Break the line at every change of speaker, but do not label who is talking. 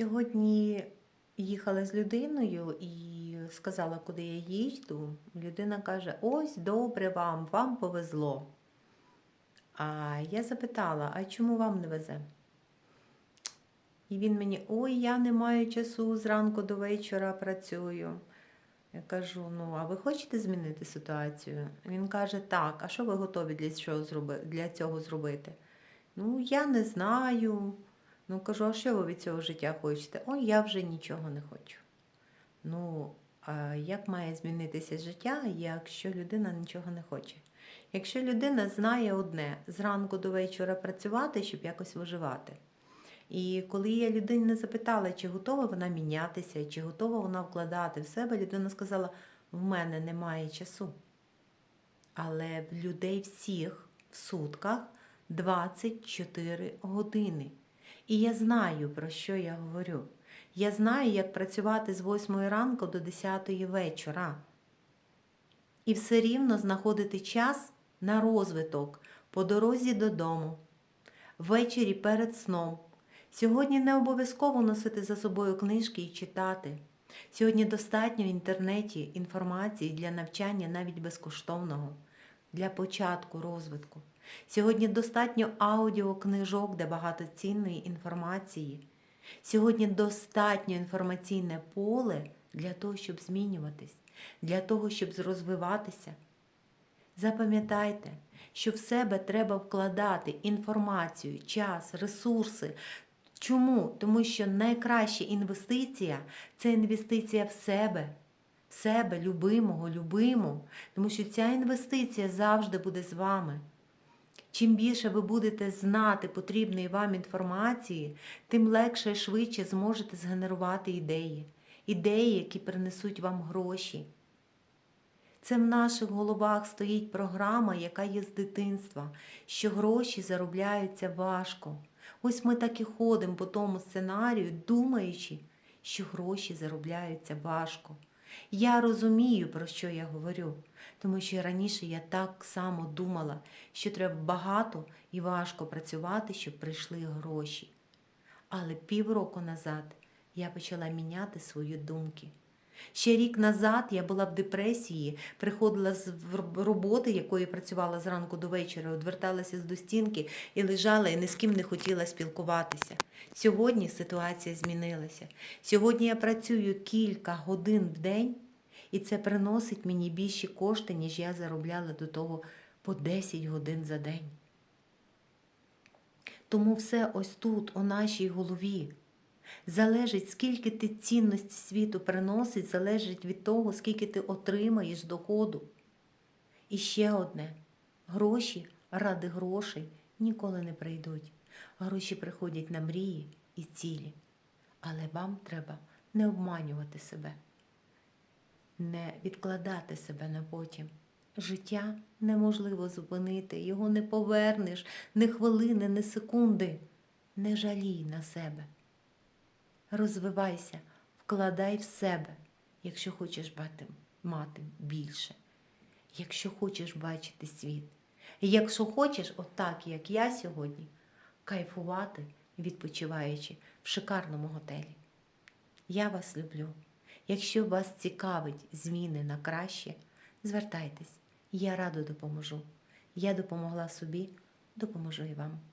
Сьогодні їхала з людиною і сказала, куди я їду. Людина каже: ось добре вам, вам повезло. А я запитала, а чому вам не везе? І він мені, ой, я не маю часу зранку до вечора працюю. Я кажу: ну, а ви хочете змінити ситуацію? Він каже, так, а що ви готові для цього, зробити? Ну, я не знаю. Ну, кажу, а що ви від цього життя хочете? Ой, я вже нічого не хочу. Ну, а як має змінитися життя, якщо людина нічого не хоче? Якщо людина знає одне зранку до вечора працювати, щоб якось виживати. І коли я людині запитала, чи готова вона мінятися, чи готова вона вкладати в себе, людина сказала: в мене немає часу. Але в людей всіх в сутках 24 години. І я знаю, про що я говорю. Я знаю, як працювати з 8 ранку до 10 вечора. І все рівно знаходити час на розвиток по дорозі додому, ввечері перед сном. Сьогодні не обов'язково носити за собою книжки і читати. Сьогодні достатньо в інтернеті інформації для навчання навіть безкоштовного, для початку розвитку. Сьогодні достатньо аудіокнижок, де багато цінної інформації. Сьогодні достатньо інформаційне поле для того, щоб змінюватись, для того, щоб розвиватися. Запам'ятайте, що в себе треба вкладати інформацію, час, ресурси. Чому? Тому що найкраща інвестиція це інвестиція в себе, себе, любимого, любиму. Тому що ця інвестиція завжди буде з вами. Чим більше ви будете знати потрібної вам інформації, тим легше і швидше зможете згенерувати ідеї, ідеї, які принесуть вам гроші. Це в наших головах стоїть програма, яка є з дитинства, що гроші заробляються важко. Ось ми так і ходимо по тому сценарію, думаючи, що гроші заробляються важко. Я розумію, про що я говорю, тому що раніше я так само думала, що треба багато і важко працювати, щоб прийшли гроші. Але півроку назад я почала міняти свої думки. Ще рік назад я була в депресії, приходила з роботи, якої працювала зранку до вечора, одверталася до стінки і лежала і ні з ким не хотіла спілкуватися. Сьогодні ситуація змінилася. Сьогодні я працюю кілька годин в день, і це приносить мені більші кошти, ніж я заробляла до того по 10 годин за день. Тому все ось тут, у нашій голові. Залежить, скільки ти цінності світу приносить, залежить від того, скільки ти отримаєш доходу. І ще одне: гроші ради грошей ніколи не прийдуть. Гроші приходять на мрії і цілі. Але вам треба не обманювати себе, не відкладати себе на потім. Життя неможливо зупинити, його не повернеш ні хвилини, ні секунди. Не жалій на себе. Розвивайся, вкладай в себе, якщо хочеш бати, мати більше, якщо хочеш бачити світ. І якщо хочеш, отак, як я сьогодні, кайфувати, відпочиваючи в шикарному готелі. Я вас люблю. Якщо вас цікавить зміни на краще, звертайтесь, я радо допоможу. Я допомогла собі, допоможу і вам.